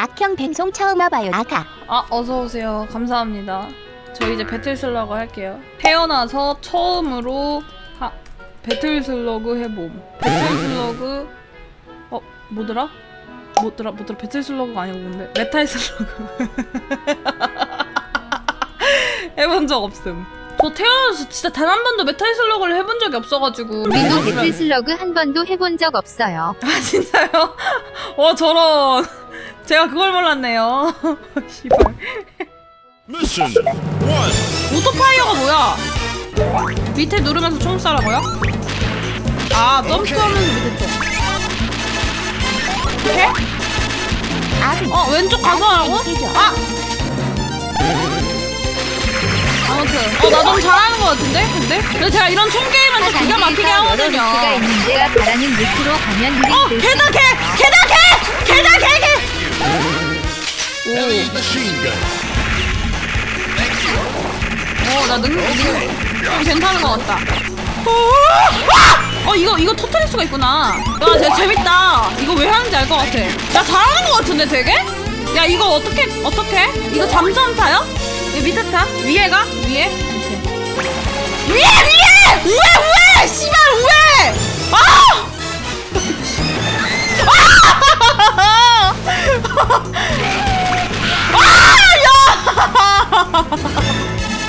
악형 방송 처음 와봐요 아가 아 어서 오세요. 감사합니다. 저 이제 배틀 슬러그 할게요. 태어나서 처음으로 하, 배틀 슬러그 해봄. 배틀 슬러그 어 뭐더라? 뭐더라? 뭐더라? 배틀 슬러그가 아니고 뭔데? 메탈 슬러그 해본 적 없음. 저 태어나서 진짜 단 한 번도 메탈 슬러그를 해본 적이 없어가지고. 우리도 배틀 슬러그 한 번도 해본 적 없어요. 아 진짜요? 와 저런. 제가 그걸 몰랐네요. 씨발. Mission one. 오토파이어가 뭐야? 밑에 누르면서 총 쏴라고요? 아 점프하면서 밑에 총 이렇게? 어 왼쪽 가서 하라고? 아! 아무튼 어 나 너무 잘하는 것 같은데? 근데? 근데 제가 이런 총 게임은 좀 기가 막히게 하거든요 루트가 있는데요. 바라는 가면 어! 개다 개! 개다 개! 개다 개! 개! Machine gun. 어, 나 능, 능, 좀 괜찮은 것 같다. 어, 어, 이거, 이거 터트릴 수가 있구나. 와, 진짜 재밌다. 이거 왜 하는지 알 것 같아. 나 잘하는 것 같은데, 되게? 야, 이거 어떻게, 어떻게? 이거 잠수함 타요? 이 밑에 타? 위에 가? 위에? 오케이. 위에, 위에! 우에, 우에! 씨발, 우에! 아!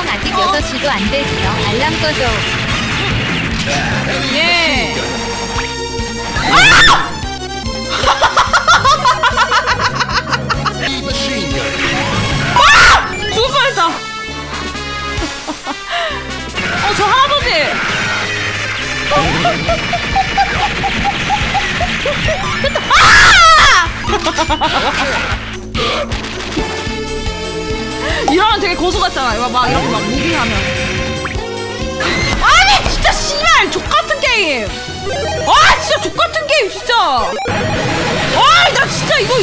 아직 6시도 안 됐어. 알람 꺼줘. 예. 막 이렇게 막 무빙하면. 아니 진짜 씨발 족 같은 게임. 아 진짜 족 같은 게임 진짜. 아나 진짜 이거 아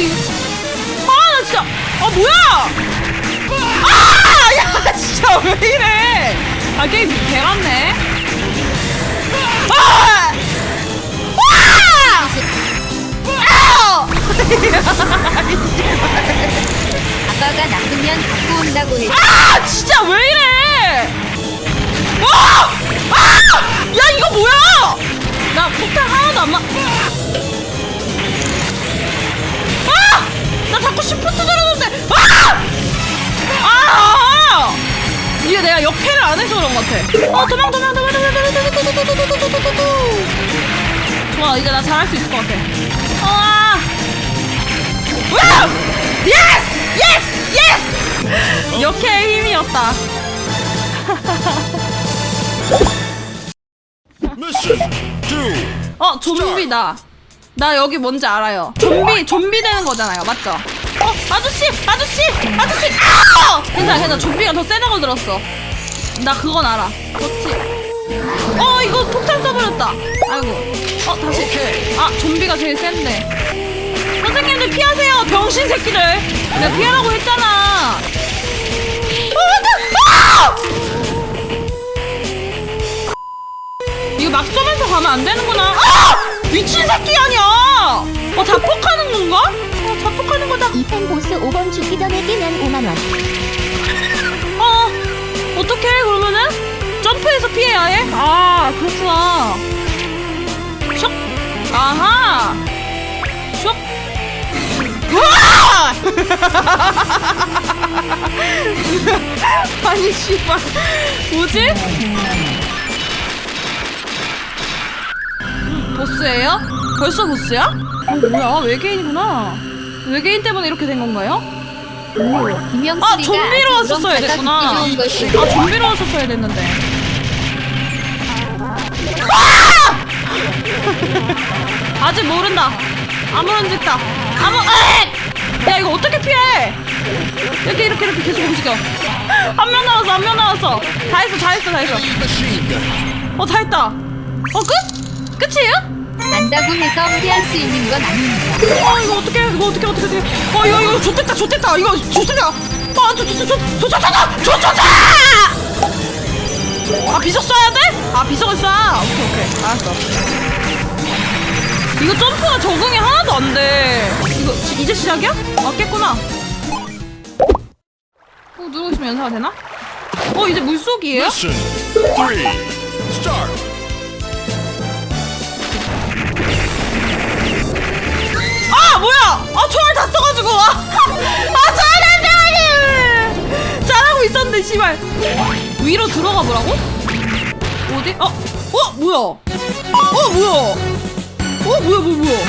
나 진짜 아 뭐야? 아! 야, 진짜 왜 이래? 아, 게임 개같네. 아! 와! 아! 나쁘면 갖고 온다고 했어. 아! 진짜 왜 이래? 아! 아! 야, 이거 뭐야? 나 폭탄 하나도 안 맞. 아! 나 자꾸 시프트 누르는데. 아! 아! 이게 내가 역해를 안 해서 그런 것 같아. 어, 도망, 도망, 도망, 도망, 도망, 도망, 도망, 도망, 도망, 도망, 도망, 도망. 좋아, 이제 나 잘할 수 있을 것 같아. 아! 와! 예스! 예스! 예스! 역해의 힘이었다. 어, 좀비다. 나 여기 뭔지 알아요. 좀비, 좀비 되는 거잖아요. 맞죠? 어, 아저씨! 아저씨! 아저씨! 아! 괜찮아, 괜찮아. 좀비가 더 세다고 들었어. 나 그건 알아. 그렇지. 어, 이거 폭탄 써버렸다. 아이고. 어, 다시. 아, 좀비가 제일 센데. 선생님들 피하세요. 병신 새끼들. 내가 피하라고 했잖아. 어, 나, 아! 이거 막 쏘면서 가면 안 되는구나. 아! 미친 새끼 아니야! 어, 자폭하는 건가? 어, 자폭하는 거다. 2펜 보스 5번 죽기 전에 뛰면 5만원 어, 어떡해, 그러면은? 점프해서 피해야 해? 아, 그렇구나. 슉! 아하! 슉! 우와! 아니, 씨발. 뭐지? 보스예요? 벌써 보스야? 어, 뭐야, 외계인이구나. 외계인 때문에 이렇게 된 건가요? 김영수리가 아 좀비로 왔었어야 됐구나. 아 좀비로 왔었어야 됐는데. 아! 아직 모른다. 아무런 짓다. 아무. 에이! 야 이거 어떻게 피해? 이렇게 이렇게 이렇게 계속 움직여. 한 명 남았어 한 명 남았어. 다 했어 다 했어 다 했어. 어 다 했다. 어 끝? 끝이에요? 안다고 해서 피할 수 있는 건 아닙니다. 어 이거 어떻게 이거 어떻게 어떻게 어떻게 어 이거 이거 좋댔다 좋댔다 이거 좋댔다 아좋좋좋좋좋좋좋좋좋 아 비석 쏴야 돼? 아 비석을 쏴 오케이 오케이 알았어 이거 점프가 적응이 하나도 안 돼. 이거 지- 이제 시작이야? 아 깼구나. 어, 누르고 있으면 연사가 되나? 어 이제 물속이에요? Mission three. Start. 아 뭐야? 아 총알 다 써가지고 아, 아 잘하고 있었는데 씨발 위로 들어가 보라고? 어디? 어? 어 뭐야? 어 뭐야? 어 뭐야 뭐야 뭐야?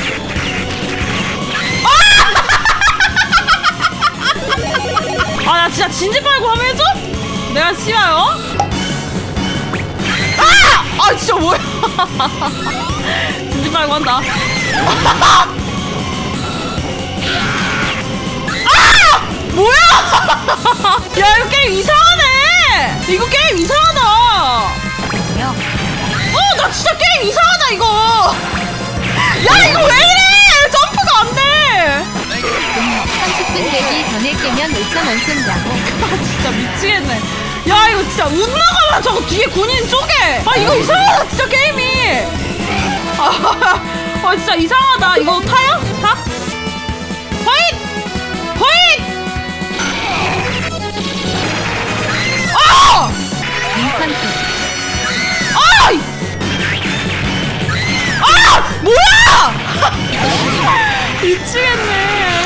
아! 아나 진짜 진지 빨고 하면 해줘? 내가 싫어요? 아! 아 진짜 뭐야? 진지 빨고 한다. 뭐야? 야 이거 게임 이상하네. 이거 게임 이상하다. 요어나 진짜 게임 이상하다 이거. 야 이거 왜 이래? 점프가 안 돼. 30분 되기 전에 깨면 5,000원 쏜다고. 아 진짜 미치겠네. 야 이거 진짜 운나가라 저거 뒤에 군인 쪼개. 아 이거 이상하다 진짜 게임이. 아, 아 진짜 이상하다. 이거 타요? 타? 미치겠네.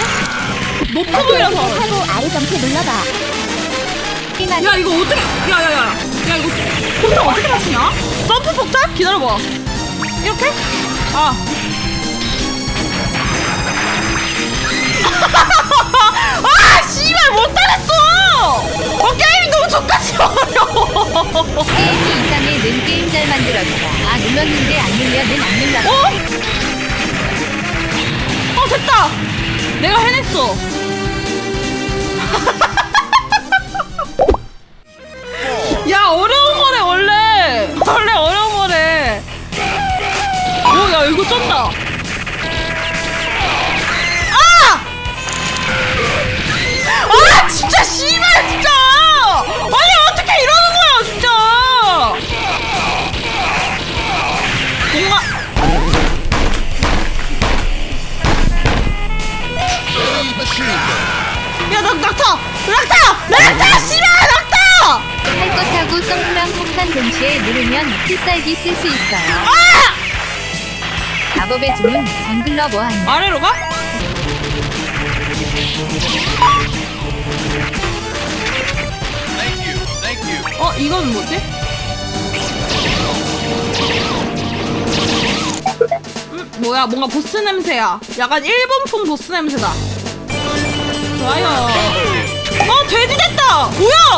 노트북이라서. 하고 아래 점프 눌러봐. 야 이거 어떻게? 야야야. 야 이거 폭탄 어떻게 맞추냐? 점프 폭탄? 기다려봐. 이렇게? 아. 아 씨발 못하겠어. 어 게임이 너무 족같이 어려워. 게임이 이상해 는 게임 잘 만들었다. 아 눌렀는데 안 눌려 는 안 눌렀다. 어? 어 됐다. 내가 해냈어. 야 어려운 거래 원래. 원래 어려운 거래. 오야 이거 쩐다. 아! 아 진짜 씨발 진짜. 낙타! 낙타! 씨발, 낙타! 할 것 하고 점프랑 폭탄 동시에 누르면 필살기 쓸 수 있어요. 아! 마법의 주문 정글러 뭐하냐? 아래로 가? 어, 이건 뭐지? 음, 뭐야, 뭔가 보스 냄새야. 약간 일본풍 보스 냄새다.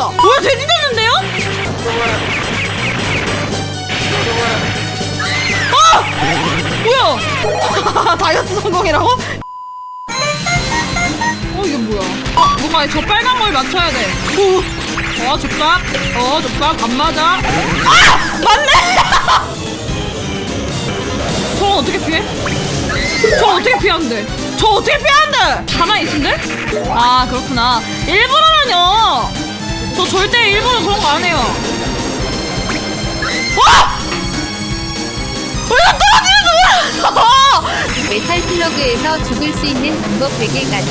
뭐야! 뭐야, 돼지 됐는데요? 어! 뭐야! 다이어트 성공이라고? 어 이게 뭐야? 어 뭔가 저 빨간 걸 맞춰야 돼. 오. 어 족박. 어 족박 안 맞아. 아 맞네. 저 어떻게 피해? 저 어떻게 피하는데? 저 어떻게 피하는데? 가만히 돼? 아 그렇구나. 일부러라뇨. 저 절대 일부러 그런 거 안 해요. 와! 왜 떨어지는 줄 몰랐어! 메탈 플러그에서 죽을 수 있는 방법 100개까지.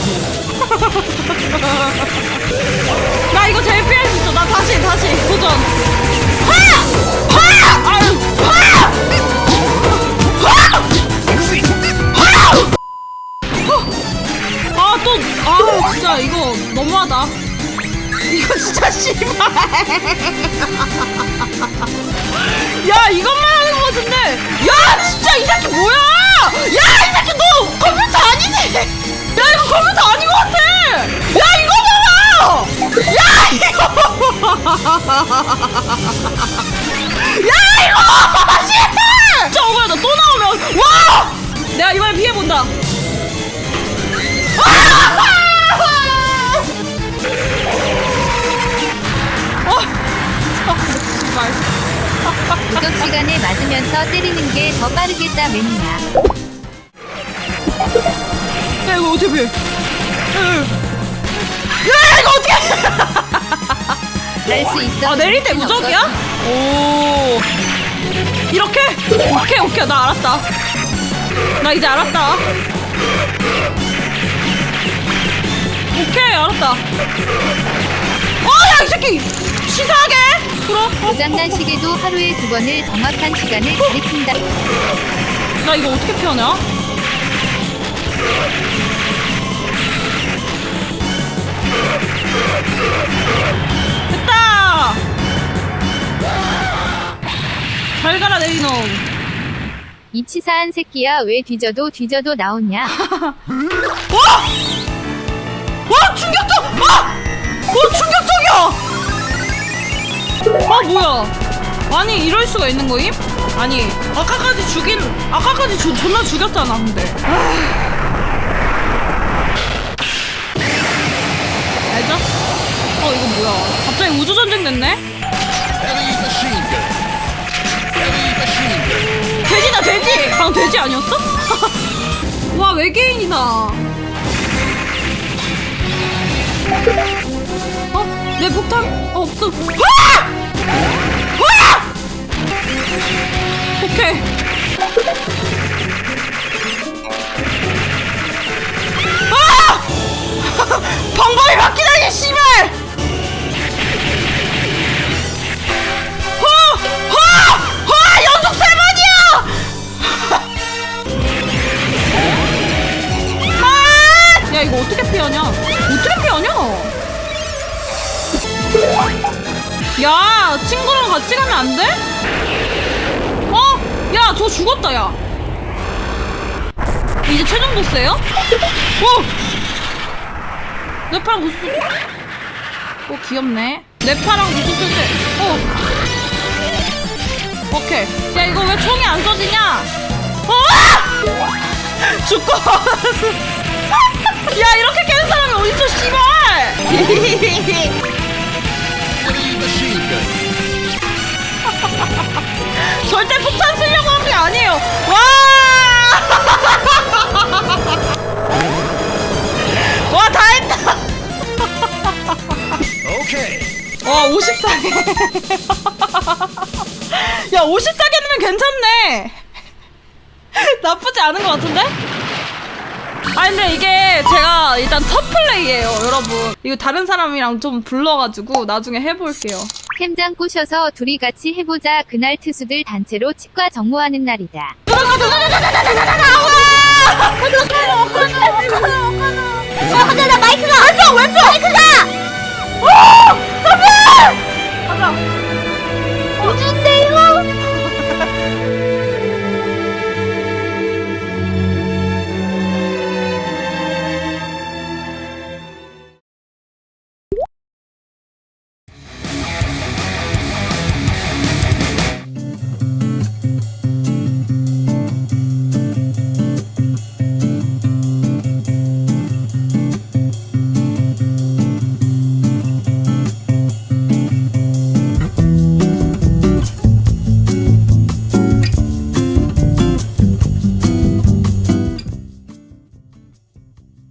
나 이거 제일 피할 수 있어. 나 다시 다시 도전. 진짜 씨발. 야, 이것만 하는 거 같은데. 야, 진짜 이 새끼 뭐야? 야, 이 새끼 너 컴퓨터 아니지? 야, 이거 컴퓨터 아닌 것 같아. 야, 이거 봐봐. 야, 이거. 야, 이거. 씨발. 진짜 억울하다. 또 나오면 와. 내가 이번에 피해 본다. 어, 정말. 무적 시간에 맞으면서 때리는 게 더 빠르겠다 매니아. 야 이거 어떻게 피해? 야, 야 이거 어떻게? 날수 있어. 아 내릴 때 무적이야? 오 이렇게? 오케이 오케이 나 알았다. 나 이제 알았다. 오케이, 알았다. 어, 야, 이 새끼! 치사하게! 어? 고장난 시계도 하루에 두 번을 정확한 시간을 가리킨다. 나 이거 어떻게 피하냐? 됐다! 잘 가라, 내이놈. 이 치사한 새끼야 왜 뒤져도 뒤져도 나오냐? 와! 와, 충격적! 아! 와, 뭐야. 아니, 이럴 수가 있는 거임? 아니, 아까까지 죽인, 아까까지 주, 존나 죽였잖아, 근데. 알죠? 어, 이거 뭐야. 갑자기 됐네? Heavy machine gun. 돼지다, 돼지! 방금 돼지 아니었어? 와, 외계인이다. 어? 내 폭탄? 어, 없어. 와! 와! 오케이. 아! 방법이 바뀌다니, 씨발! 어! 어! 안 돼? 어? 야 저 죽었다 야 이제 최종 보스예요? 어! 네파랑 구스 어 귀엽네 네파랑 구스 쓸때 어 오케이 야 이거 왜 총이 안 쏘지냐 어! 죽고 야 이렇게 깨는 사람이 어딨어 씨발. 절대 폭탄 쓰려고 한 게 아니에요 와! 와 다 했다 Okay. 와 54개 야 54개면 괜찮네 나쁘지 않은 것 같은데? 아 근데 이게 제가 일단 첫 플레이예요 여러분 이거 다른 사람이랑 좀 불러가지고 나중에 해볼게요 캠장 꼬셔서 둘이 같이 해보자. 그날 투수들 단체로 치과 정모하는 날이다. 마이크가! 왼쪽! 왼쪽! 마이크가! 오! 선배! 가자!